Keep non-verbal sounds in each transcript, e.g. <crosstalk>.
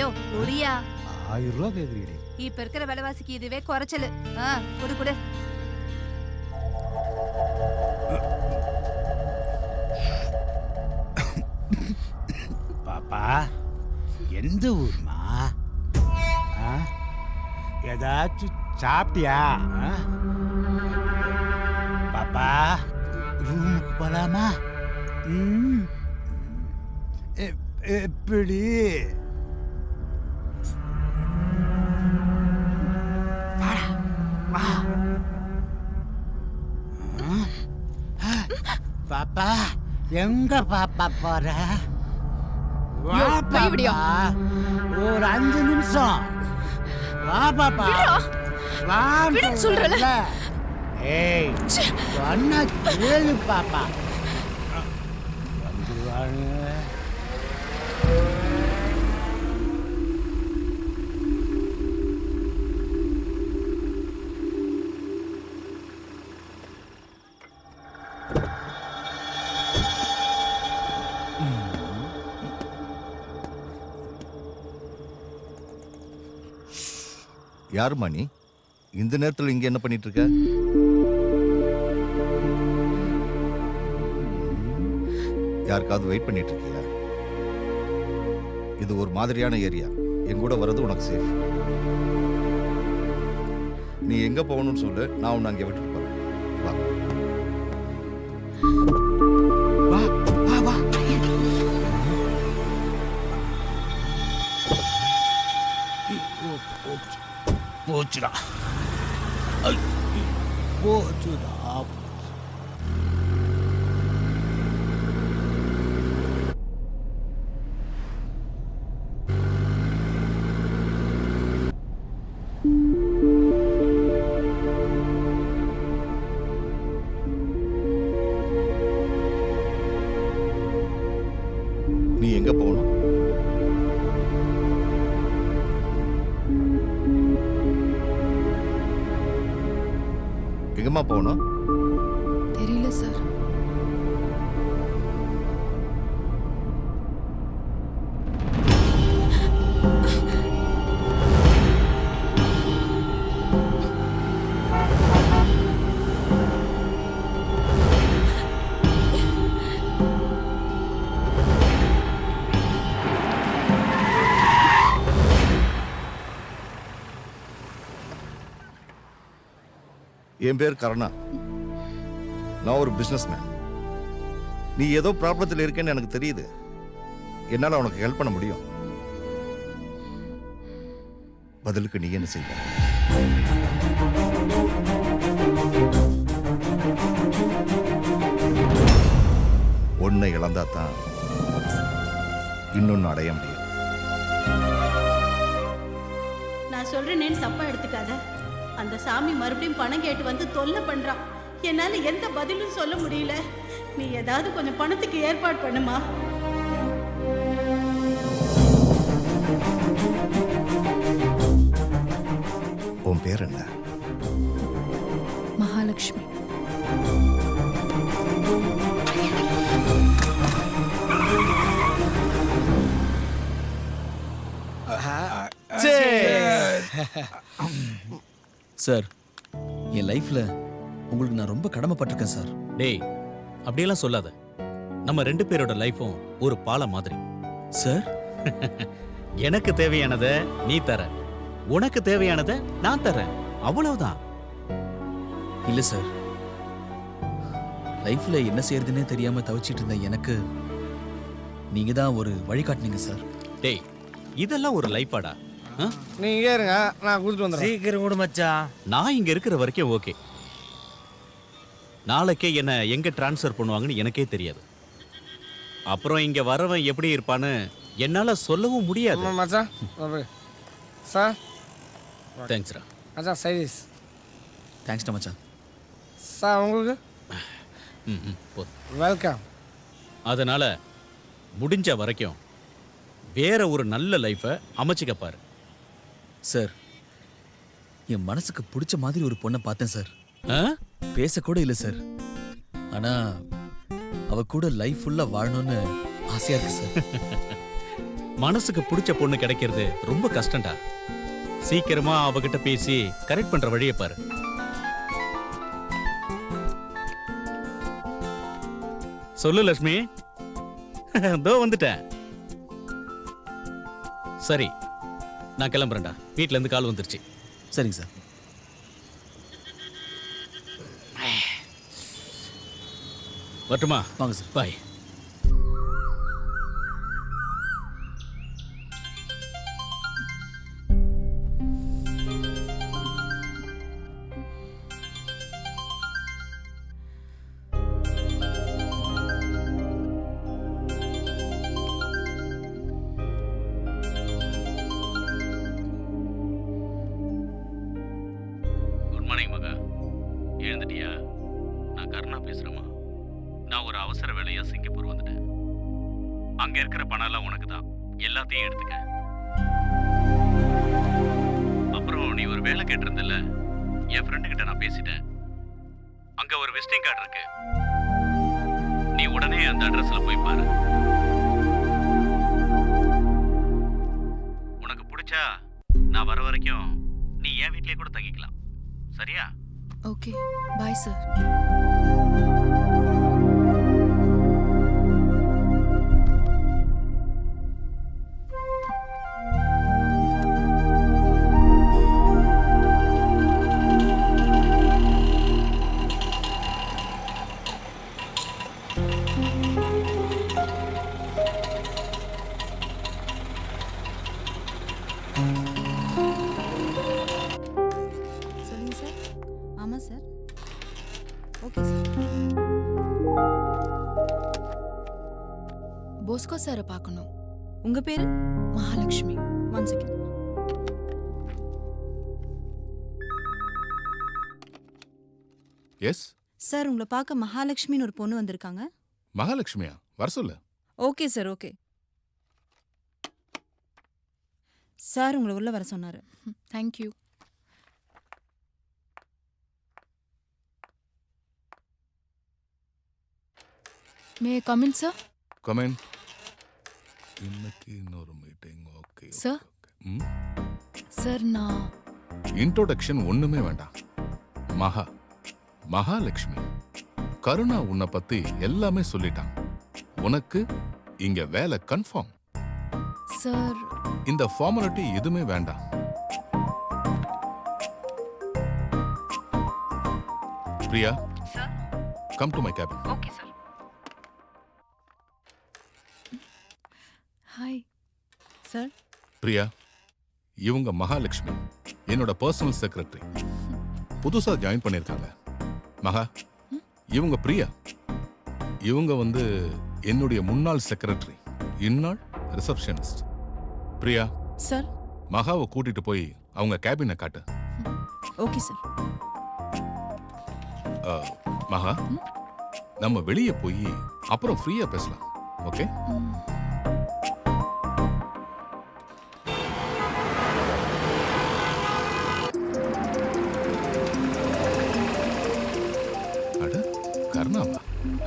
ஐயோ குடியா ஆயிரம் ரூபா கேக்குறீடி இப்ப இருக்கிற விலைவாசிக்கு இதுவே குறைச்சலு. குடு குடு. பாப்பா எந்த ஊர்மா? ஆ? ஏதாச்சும் சாப்பிட்டியா? ஆ? பாப்பா ரூமுக்கு போலாமா? ம். எ- எப்படி எங்க பாப்பா போற? வா யோ, கை விடியா. பாப்பா. ஒரு அஞ்சு நிமிஷம். வா பாப்பா. வா விடுன்னு சொல்றேன்ல. ஏய் சொன்னா கேளு பாப்பா. யாருமா நீ இந்த நேரத்தில் இங்க என்ன பண்ணிட்டு இருக்க? யாருக்காவது வெயிட் பண்ணிட்டு இருக்கியா? இது ஒரு மாதிரியான ஏரியா என் கூட வர்றது உனக்கு சேஃப் நீ எங்க போகணும்னு சொல்லு நான் உன்னை அங்கே விட்டுட்டு போறேன். வா. போச்சுடா ஐ, போச்சுடா நீ எங்க போகணும்? அதிகமாக போகணும். தெரியல சார். என் பேர் கருணா. நான் ஒரு பிஸ்னஸ் மேன் நீ ஏதோ ப்ராப்ளத்தில் இருக்கேன்னு எனக்கு தெரியுது. என்னால் உனக்கு ஹெல்ப் பண்ண முடியும். பதிலுக்கு நீ என்ன செய்வ? ஒன்றை இழந்தா தான் இன்னொன்று அடைய முடியும். நான் சொல்றேன் தப்பா எடுத்துக்காத. அந்த சாமி மறுபடியும் பணம் கேட்டு வந்து தொல்லை பண்றான் என்னால எந்த பதிலும் சொல்ல முடியல. நீ ஏதாவது கொஞ்சம் பணத்துக்கு ஏற்பாடு பண்ணுமா? உன் பேர் என்ன? மகாலட்சுமி. சார் என் லைஃப்ல உங்களுக்கு நான் ரொம்ப கடமைப்பட்டிருக்கேன் சார். டேய் அப்படியெல்லாம் சொல்லாத. நம்ம ரெண்டு பேரோட லைஃபும் ஒரு பாலம் மாதிரி. சார்? <laughs> எனக்கு தேவையானதை நீ தர. உனக்கு தேவையானதை நான் தரேன் அவ்வளவுதான். இல்ல சார். லைஃப்ல என்ன செய்யறதுன்னே தெரியாம தவிச்சிட்டு இருந்த எனக்கு நீங்க தான் ஒரு வழிகாட்டுனீங்க சார். டேய் இதெல்லாம் ஒரு லைஃபாடா? நீங்க இருங்க நான் கொடுத்துட்டு வந்துடுறேன். சீக்கிரம் விடு மச்சான் நான் இங்க இருக்கிற வரைக்கும் ஓகே. நாளைக்கே என்ன எங்க டிரான்ஸ்ஃபர் பண்ணுவாங்கன்னு எனக்கே தெரியாது. அப்புறம் இங்க வரவன் எப்படி இருப்பான்னு என்னால சொல்லவும் முடியாது. மச்சான். சார். தேங்க்ஸ்ரா மச்சான் சைடிஸ் தேங்க்ஸ்டா மச்சான். சார் உங்களுக்கு? ம் வெல்கம் அதனால முடிஞ்ச வரைக்கும் வேற ஒரு நல்ல லைஃபை அமைச்சிக்க பாரு. சார் என் மனசுக்கு பிடிச்ச மாதிரி ஒரு பொண்ணை பார்த்தேன் சார்? பேசக்கூட இல்லை சார். ஆனா அவ கூட லைஃப் ஃபுல்லா வாழணும்னு ஆசையா இருக்கு சார். <laughs> மனசுக்கு பிடிச்ச பொண்ணு கிடைக்கிறது ரொம்ப கஷ்டம்டா. சீக்கிரமா அவகிட்ட பேசி கரெக்ட் பண்ற வழியை பாரு. சொல்லு லட்சுமி. <laughs> இதோ வந்துட்டேன். சரி நான் கிளம்புறேன்டா. வீட்ல இருந்து கால் வந்துருச்சு. சரிங்க சார். வரட்டுமா? வாங்க சார். பாய். ஒரு அவசர வேலையா சிங்கப்பூர் வந்துட்டேன். அங்க இருக்கிற பணம் எல்லாம் உனக்கு தான் எல்லாத்தையும் எடுத்துக்க. அப்புறம் நீ ஒரு வேலை கேட்டிருந்தல என் ஃப்ரெண்டு கிட்ட நான் பேசிட்டேன். அங்க ஒரு விசிட்டிங் கார்டு இருக்கு. நீ உடனே அந்த அட்ரஸ்ல போய் பாரு. உனக்கு பிடிச்சா நான் வர வரைக்கும் நீ என் வீட்லயே கூட தங்கிக்கலாம். சரியா? ஓகே பாய் சார் போஸ்கோ சாரை பார்க்கணும். உங்க பேரு? Mahalakshmi. One second yes sir உங்களை பார்க்க மகாலட்சுமின்னு ஒரு பொண்ணு வந்திருக்காங்க. மகாலட்சுமியா? வர சொல்லு. Okay sir okay. சார் உங்களை உள்ள வர சொன்னாரு. Thank you may come in sir come in இன்னைக்கு இன்னொரு மீட்டிங் ஓகே? ம்? சார் நான் இன்ட்ரோடக்ஷன் ஒண்ணுமே வேண்டாம். மகா மகாலட்சுமி. கருணா உன்னை பத்தி எல்லாமே சொல்லிட்டான். உனக்கு இங்க வேலை கன்ஃபார்ம் சார் இந்த ஃபார்மாலிட்டி எதுவுமே வேண்டாம். Priya come to my cabin hi sir? Priya இவங்க மகாலட்சுமி என்னோட பர்சனல் செக்ரட்டரி புதுசா ஜாயின் பண்ணிருக்காங்க மகா இவங்க பிரியா இவங்க வந்து என்னுடைய முன்னாள் செக்ரட்டரி இந்நாள் ரிசப்ஷனிஸ்ட் பிரியா சார்? மகாவை கூட்டிட்டு போய் அவங்க கேபினை காட்டு. Okay sir. மகா நம்ம வெளியே போய் அப்புறம் ஃப்ரீயா பேசலாம். ஓகே?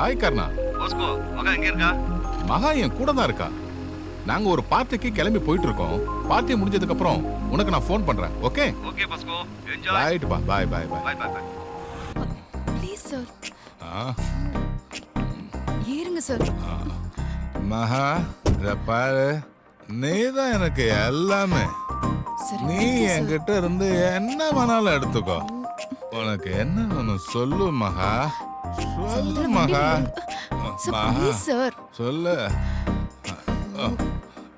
ஹாய் கர்ணா போஸ்கோ மகா எங்க இருக்கா? மகா என் கூட தான் இருக்கா. நாங்க ஒரு பார்ட்டிக்கு கிளம்பி போயிட்டு இருக்கோம் பார்ட்டி முடிஞ்சதுக்கு அப்புறம் உனக்கு நான் ஃபோன் பண்றேன் ஓகே ஓகே போஸ்கோ ரைட் பா. Bye bye bye bye bye bye please sir ஆ. ஏறுங்க சார் மகா இத பாரு. நீ தான் எனக்கு எல்லாமே. நீ. என்கிட்ட இருந்து என்ன வேணாலும் எடுத்துக்கோ. உனக்கு என்ன வேணும் சொல்லு மகா. சொல்லு முதல்ல மகா சார் மகா. ப்ளீஸ் சார் சொல்லு.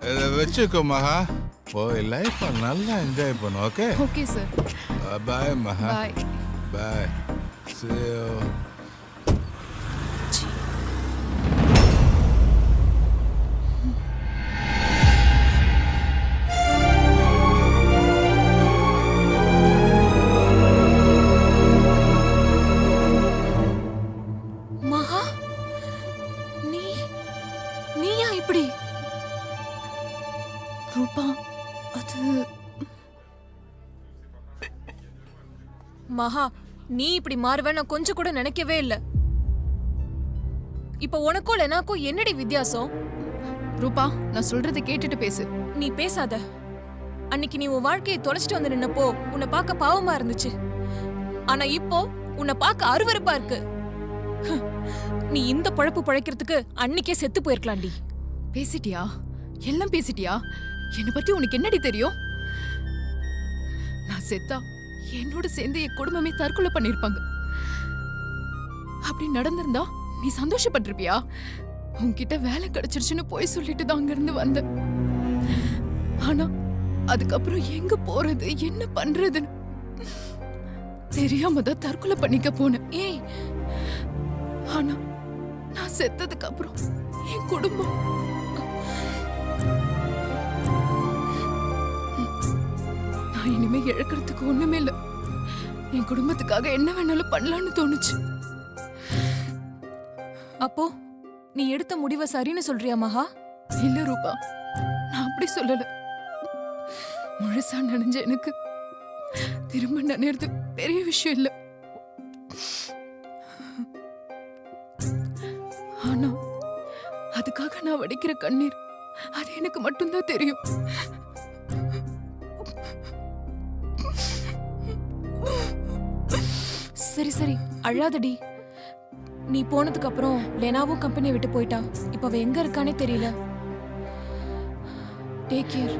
இதை வச்சுக்கோ மகா. போய் லைஃப்பை நல்லா என்ஜாய் பண்ணு ஓகே ஓகே சார் பாய் மகா. பாய் பாய் see மகா நீ இப்படி மாறுவ நான் கொஞ்சம் கூட நினைக்கவே இல்ல. இப்ப உனக்கும் லெனாக்கும் என்னடி வித்தியாசம்? ரூபா நான் சொல்றதை கேட்டுட்டு பேசு. நீ பேசாத. அன்னைக்கு நீ உன் வாழ்க்கையை தொலைச்சிட்டு வந்து நின்னப்போ உன்னை பார்க்க பாவமா இருந்துச்சு. ஆனா இப்போ உன்னை பார்க்க அருவருப்பா இருக்கு. நீ இந்த பழப்பு பழைக்கிறதுக்கு அன்னைக்கே செத்து போயிருக்கலாம்டி. பேசிட்டியா? எல்லாம் பேசிட்டியா? என்னை பத்தி உனக்கு என்னடி தெரியும்? நான் செத்தா என்னோட சேர்ந்து என் குடும்பமே தற்கொலை பண்ணிருப்பாங்க. அப்படி நடந்திருந்தா நீ சந்தோஷப்பட்டிருப்பியா? உன்கிட்ட வேலை கிடைச்சிருச்சுன்னு போய் சொல்லிட்டு தான் அங்கிருந்து வந்த ஆனா அதுக்கப்புறம் எங்க போறது என்ன பண்றதுன்னு தெரியாம தான் தற்கொலை பண்ணிக்க போனேன். ஏய் ஆனா நான் செத்ததுக்கு அப்புறம் என் குடும்பம் நான் இனிமே இழக்கிறதுக்கு ஒண்ணுமே இல்ல. என் குடும்பத்துக்காக என்ன வேணாலும் பண்ணலாம்னு தோணுச்சு. அப்போ நீ எடுத்த முடிவை சரின்னு சொல்றியா மகா? இல்ல ரூபா. நான் அப்படி சொல்லல. முழுசா நனைஞ்ச எனக்கு திரும்ப நனைறது பெரிய விஷயம் இல்ல. ஆனா அதுக்காக நான் வடிக்கிற கண்ணீர் அது எனக்கு மட்டும்தான் தெரியும். சரி சரி. அழாதடி. நீ போனதுக்கு அப்புறம் லெனாவும் கம்பெனியை விட்டு போயிட்டா. இப்ப அவ எங்க இருக்கானே தெரியல. Take care